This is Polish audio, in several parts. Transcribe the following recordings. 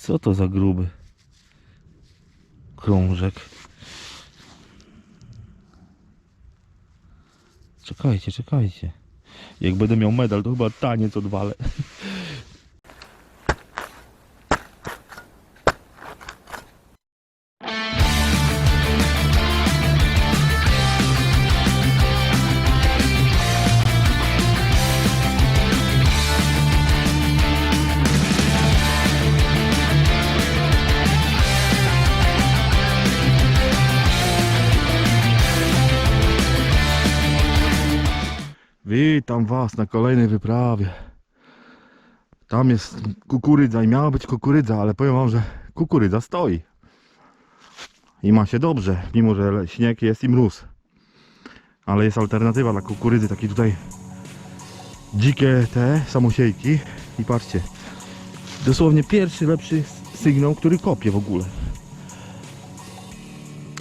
Co to za gruby krążek? Czekajcie, czekajcie. Jak będę miał medal, to chyba taniec odwalę. Witam Was na kolejnej wyprawie. Tam jest kukurydza i miała być kukurydza, ale powiem Wam, że kukurydza stoi. I ma się dobrze, mimo że śnieg jest i mróz. Ale jest alternatywa dla kukurydzy, takie tutaj dzikie te samosiejki. I patrzcie, dosłownie pierwszy lepszy sygnał, który kopie w ogóle.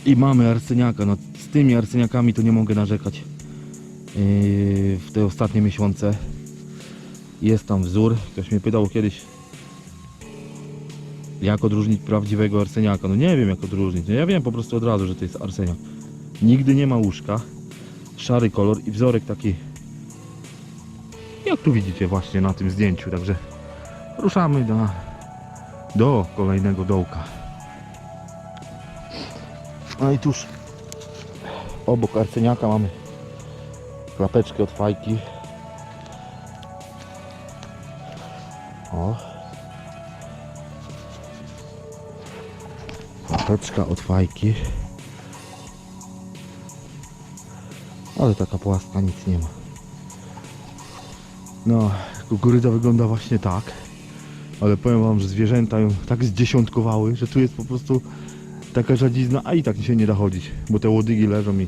I mamy arceniaka, no z tymi arceniakami to nie mogę narzekać w te ostatnie miesiące. Jest tam wzór. Ktoś mnie pytał kiedyś, jak odróżnić prawdziwego arseniaka. No nie wiem jak odróżnić. No ja wiem po prostu od razu, że to jest arseniak. Nigdy nie ma łóżka. Szary kolor i wzorek taki jak tu widzicie właśnie na tym zdjęciu. Także ruszamy do, do kolejnego dołka. No i tuż obok arceniaka mamy klapeczki od fajki. O. Klapeczka od fajki. Ale taka płaska nic nie ma. No, kukurydza wygląda właśnie tak. Ale powiem wam, że zwierzęta ją tak zdziesiątkowały, że tu jest po prostu taka żadzizna, a i tak się nie da chodzić, bo te łodygi leżą i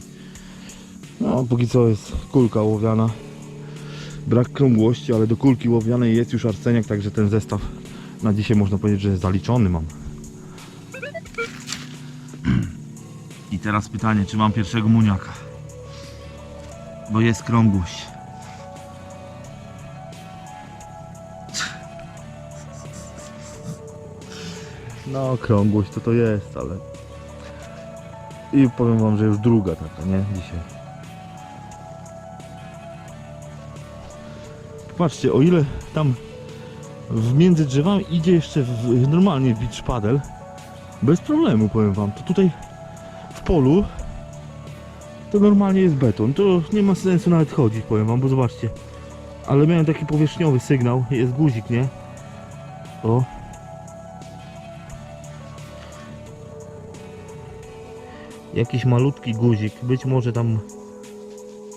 no, póki co jest kulka łowiana. Brak krągłości, ale do kulki łowianej jest już arseniak, także ten zestaw na dzisiaj można powiedzieć, że zaliczony mam. I teraz pytanie, czy mam pierwszego muniaka? Bo jest krągłość. No, krągłość to to jest, ale... I powiem wam, że już druga taka, nie? Dzisiaj. Patrzcie, o ile tam w między drzewami idzie jeszcze w, normalnie beach paddle, bez problemu powiem wam, to tutaj w polu to normalnie jest beton, to nie ma sensu nawet chodzić powiem wam, bo zobaczcie, ale miałem taki powierzchniowy sygnał, jest guzik, nie? O. Jakiś malutki guzik, być może tam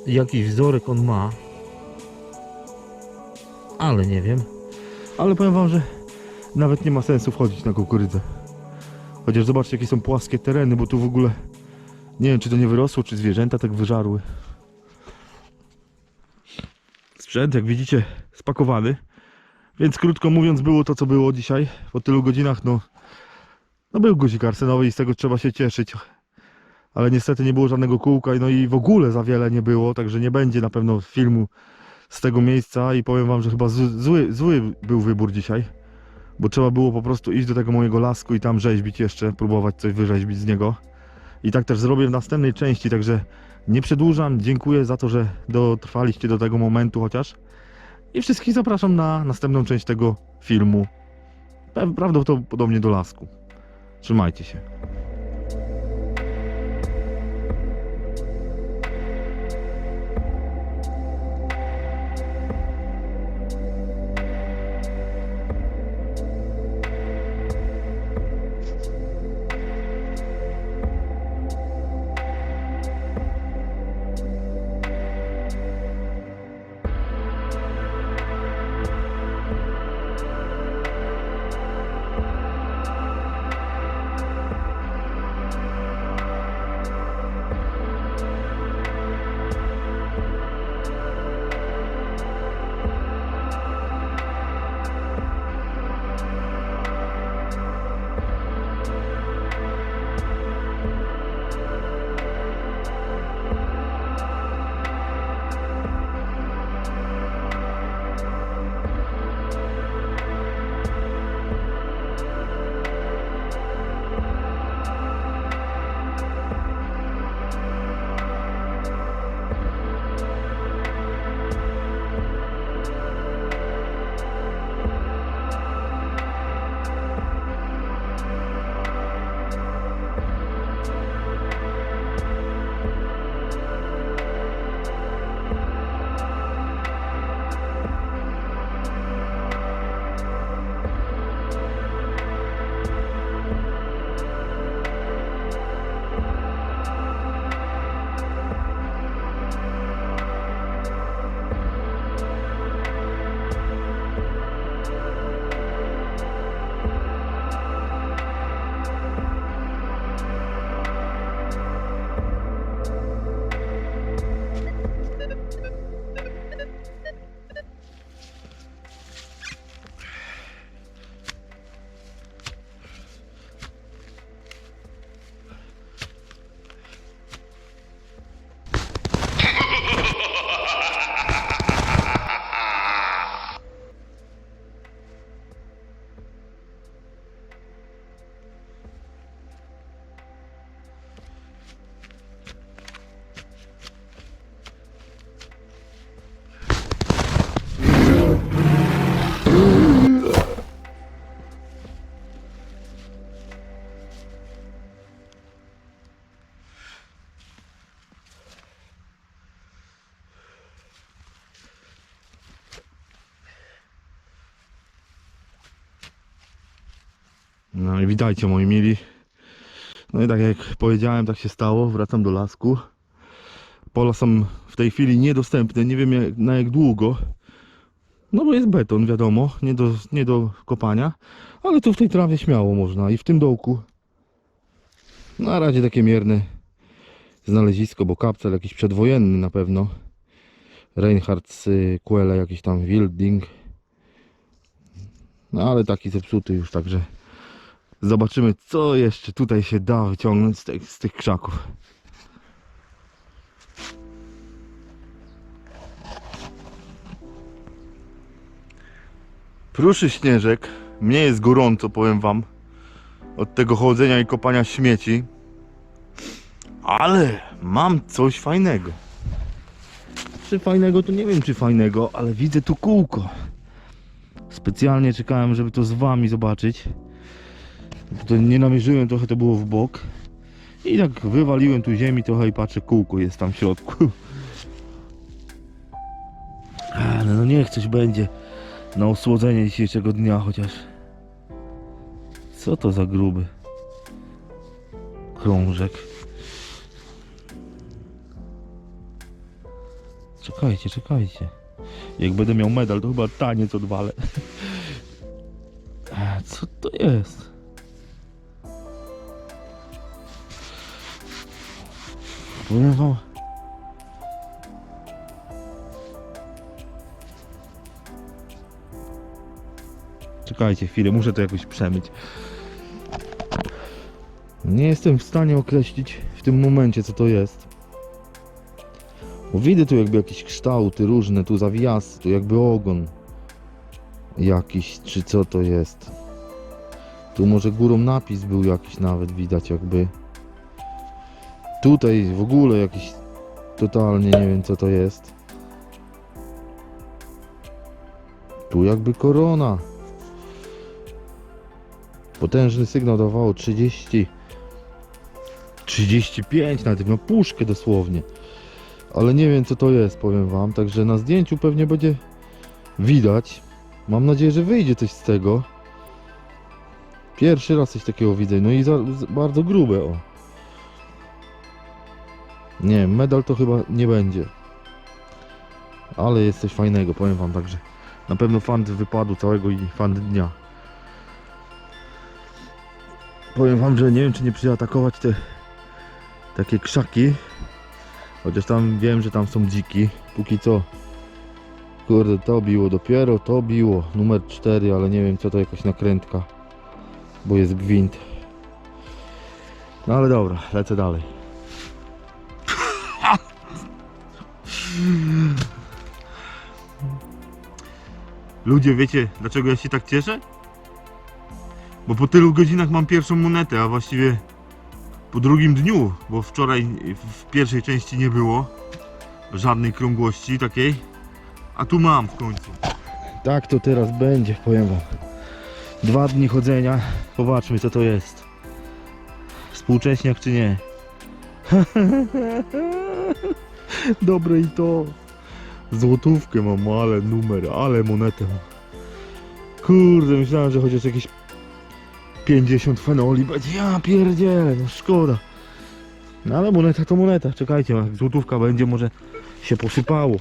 jakiś wzorek on ma, ale nie wiem. Ale powiem wam, że nawet nie ma sensu wchodzić na kukurydzę. Chociaż zobaczcie jakie są płaskie tereny, bo tu w ogóle nie wiem czy to nie wyrosło, czy zwierzęta tak wyżarły. Sprzęt jak widzicie spakowany. Więc krótko mówiąc było to co było dzisiaj. Po tylu godzinach no, no był guzik arsenowy i z tego trzeba się cieszyć. Ale niestety nie było żadnego kółka no i w ogóle za wiele nie było, także nie będzie na pewno filmu z tego miejsca i powiem wam, że chyba zły, zły był wybór dzisiaj, bo trzeba było po prostu iść do tego mojego lasku i tam rzeźbić jeszcze, próbować coś wyrzeźbić z niego. I tak też zrobię w następnej części, także nie przedłużam, dziękuję za to, że dotrwaliście do tego momentu chociaż. I wszystkich zapraszam na następną część tego filmu, prawdopodobnie do lasku. Trzymajcie się. No i witajcie moi mili. No i tak jak powiedziałem, tak się stało. Wracam do lasku. Pola są w tej chwili niedostępne. Nie wiem jak, na jak długo. No bo jest beton, wiadomo, nie do, nie do kopania. Ale tu w tej trawie śmiało można. I w tym dołku. Na razie takie mierne znalezisko, bo kapcel jakiś przedwojenny na pewno. Reinhardt z Quelle, jakiś tam Wilding. No ale taki zepsuty już, także zobaczymy co jeszcze tutaj się da wyciągnąć z tych, z tych krzaków. Pruszy śnieżek, mnie jest gorąco powiem wam od tego chodzenia i kopania śmieci. Ale mam coś fajnego. Czy fajnego to nie wiem czy fajnego, ale widzę tu kółko. Specjalnie czekałem, żeby to z wami zobaczyć. To nie namierzyłem, trochę to było w bok. I tak wywaliłem tu ziemi trochę i patrzę, kółko jest tam w środku. Ale no niech coś będzie na osłodzenie dzisiejszego dnia chociaż. Co to za gruby krążek? Czekajcie, czekajcie. Jak będę miał medal, to chyba taniec odwalę. Co to jest? Powiem wam. Czekajcie chwilę, muszę to jakoś przemyć. Nie jestem w stanie określić w tym momencie co to jest. Bo widzę tu jakby jakieś kształty różne, tu zawiasy, tu jakby ogon jakiś, czy co to jest. Tu może górą napis był jakiś nawet widać jakby. Tutaj w ogóle jakiś totalnie nie wiem co to jest. Tu jakby korona. Potężny sygnał dawało 30 35 nawet ma puszkę dosłownie. Ale nie wiem co to jest, powiem wam. Także na zdjęciu pewnie będzie widać. Mam nadzieję, że wyjdzie coś z tego. Pierwszy raz coś takiego widzę. No i za, z, bardzo grube, o. Nie, medal to chyba nie będzie. Ale jest coś fajnego, powiem wam także. Na pewno fan wypadu całego i fan dnia. Powiem wam, że nie wiem czy nie przyatakować te takie krzaki. Chociaż tam wiem, że tam są dziki. Póki co. Kurde, to biło dopiero, to biło. Numer 4, ale nie wiem co to jakaś nakrętka. Bo jest gwint. No ale dobra, lecę dalej. Ludzie, wiecie dlaczego ja się tak cieszę? Bo po tylu godzinach mam pierwszą monetę, a właściwie po drugim dniu, bo wczoraj w pierwszej części nie było żadnej krągłości takiej, a tu mam w końcu. Tak to teraz będzie, powiem wam. Dwa dni chodzenia, popatrzmy co to jest. Współcześniak czy nie? Dobre i to. Złotówkę mam, ale numer, ale monetę. Kurde, myślałem, że chociaż jakieś 50 fenoli będzie. Ja pierdzielę, no szkoda. No ale moneta to moneta. Czekajcie, jak złotówka będzie, może się posypało.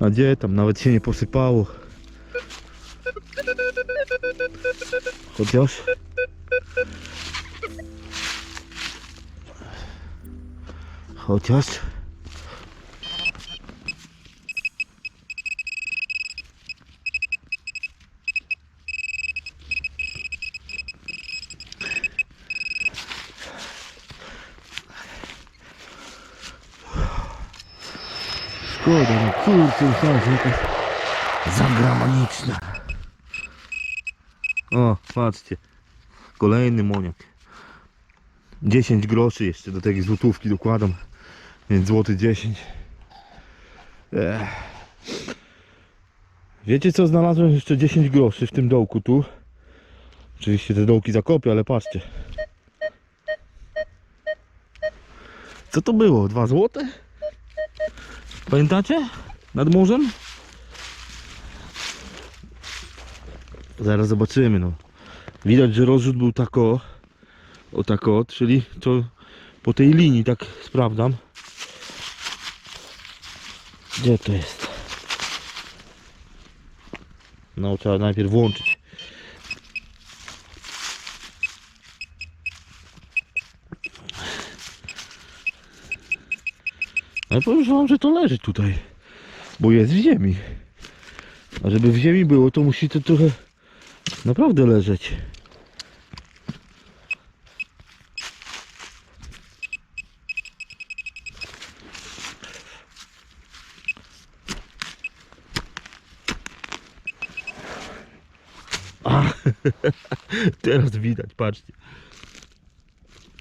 A gdzie tam? Nawet się nie posypało. Chociaż... Chociaż... Szkoda, no kurczę, myślałem, że jakaś zagraniczna. O, patrzcie. Kolejny moniak. 10 groszy jeszcze do tej złotówki dokładam. Więc złoty 10. Ech. Wiecie co znalazłem jeszcze 10 groszy w tym dołku tu. Oczywiście te dołki zakopię, ale patrzcie. Co to było? 2 złote? Pamiętacie? Nad morzem? Zaraz zobaczymy, no. Widać, że rozrzut był tak o, o tak o, czyli to po tej linii, tak sprawdzam. Gdzie to jest? No, trzeba najpierw włączyć. Ale powiem wam, że to leży tutaj, bo jest w ziemi. A żeby w ziemi było, to musi to trochę naprawdę leżeć. Teraz widać, patrzcie.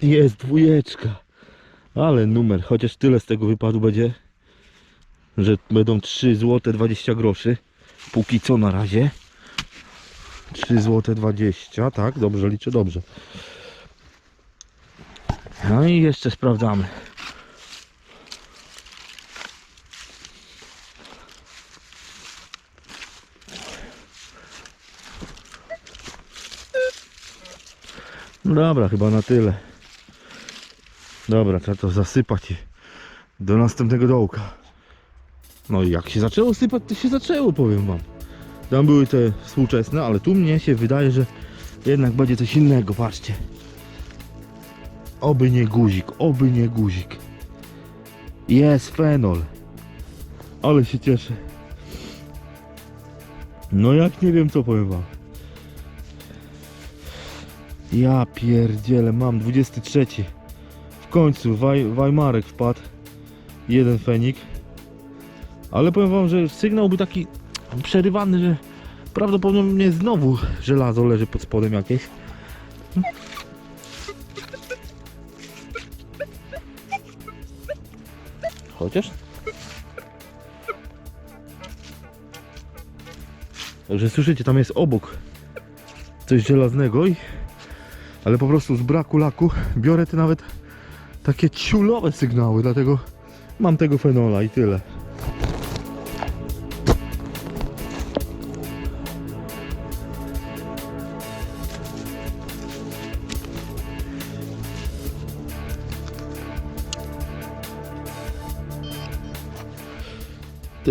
Jest dwójeczka. Ale numer, chociaż tyle z tego wypadu będzie, że będą 3 zł 20 groszy. Póki co na razie. 3 zł 20, tak, dobrze liczę, dobrze. No i jeszcze sprawdzamy. No dobra, chyba na tyle. Dobra, trzeba to zasypać i do następnego dołka. No i jak się zaczęło sypać, to się zaczęło, powiem wam. Tam były te współczesne, ale tu mnie się wydaje, że jednak będzie coś innego, patrzcie. Oby nie guzik, oby nie guzik. Jest fenol. Ale się cieszę. No jak nie wiem co powiem wam. Ja pierdzielę, mam 23. W końcu Waj, Weimarek wpadł. Jeden fenik. Ale powiem wam, że sygnał był taki przerywany, że prawdopodobnie znowu żelazo leży pod spodem jakieś. Chociaż? Także słyszycie, tam jest obok coś żelaznego i ale po prostu z braku laku biorę te nawet takie ciulowe sygnały, dlatego mam tego fenola i tyle.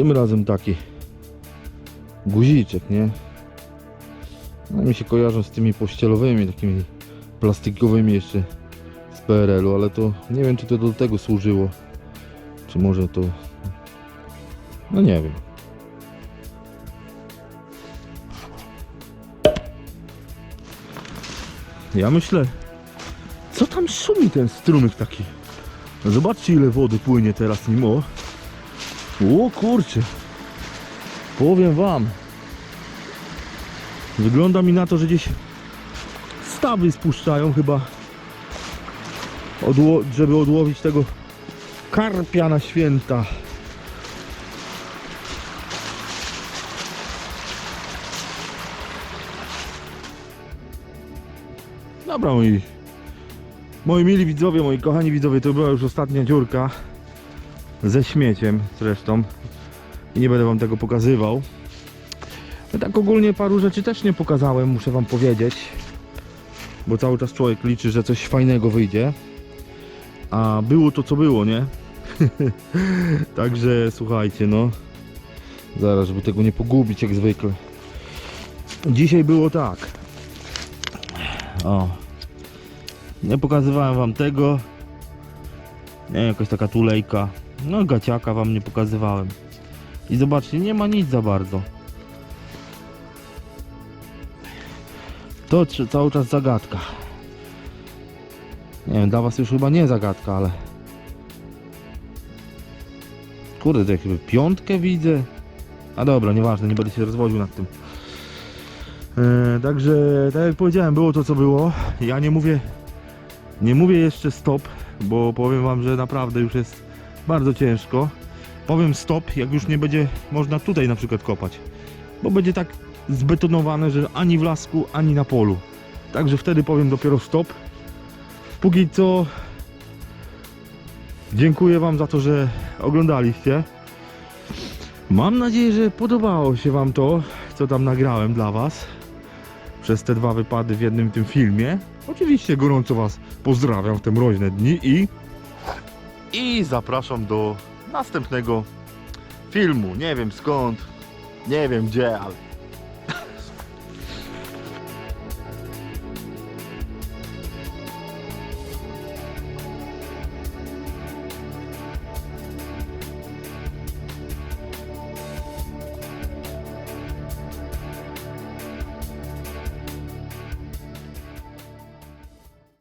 Tym razem taki guziczek, nie? No mi się kojarzą z tymi pościelowymi, takimi plastikowymi jeszcze z PRL-u, ale to nie wiem czy to do tego służyło. Czy może to... No nie wiem. Ja myślę, co tam szumi ten strumyk taki? Zobaczcie ile wody płynie teraz nim, o. O kurczę. Powiem wam. Wygląda mi na to, że gdzieś stawy spuszczają chyba, odło- żeby odłowić tego karpia na święta. Dobra moi, moi mili widzowie, moi kochani widzowie, to była już ostatnia dziurka ze śmieciem zresztą i nie będę wam tego pokazywał. No tak ogólnie paru rzeczy też nie pokazałem, muszę wam powiedzieć. Bo cały czas człowiek liczy, że coś fajnego wyjdzie. A było to co było, nie? Także słuchajcie, no. Zaraz, żeby tego nie pogubić jak zwykle. Dzisiaj było tak. O. Nie pokazywałem wam tego. Nie, jakaś taka tulejka. No gaciaka wam nie pokazywałem. I zobaczcie, nie ma nic za bardzo. To trze- cały czas zagadka. Nie wiem, dla was już chyba nie zagadka, ale... Kurde, to jakby piątkę widzę. A dobra, nieważne, nie będę się rozwodził nad tym. E, także, tak jak powiedziałem, było to co było. Ja nie mówię, nie mówię jeszcze stop, bo powiem wam, że naprawdę już jest bardzo ciężko. Powiem stop, jak już nie będzie można tutaj na przykład kopać, bo będzie tak zbetonowane, że ani w lasku, ani na polu. Także wtedy powiem dopiero stop. Póki co dziękuję Wam za to, że oglądaliście. Mam nadzieję, że podobało się Wam to, co tam nagrałem dla Was przez te dwa wypady w jednym tym filmie. Oczywiście gorąco Was pozdrawiam w te mroźne dni i i zapraszam do następnego filmu. Nie wiem skąd, nie wiem gdzie, ale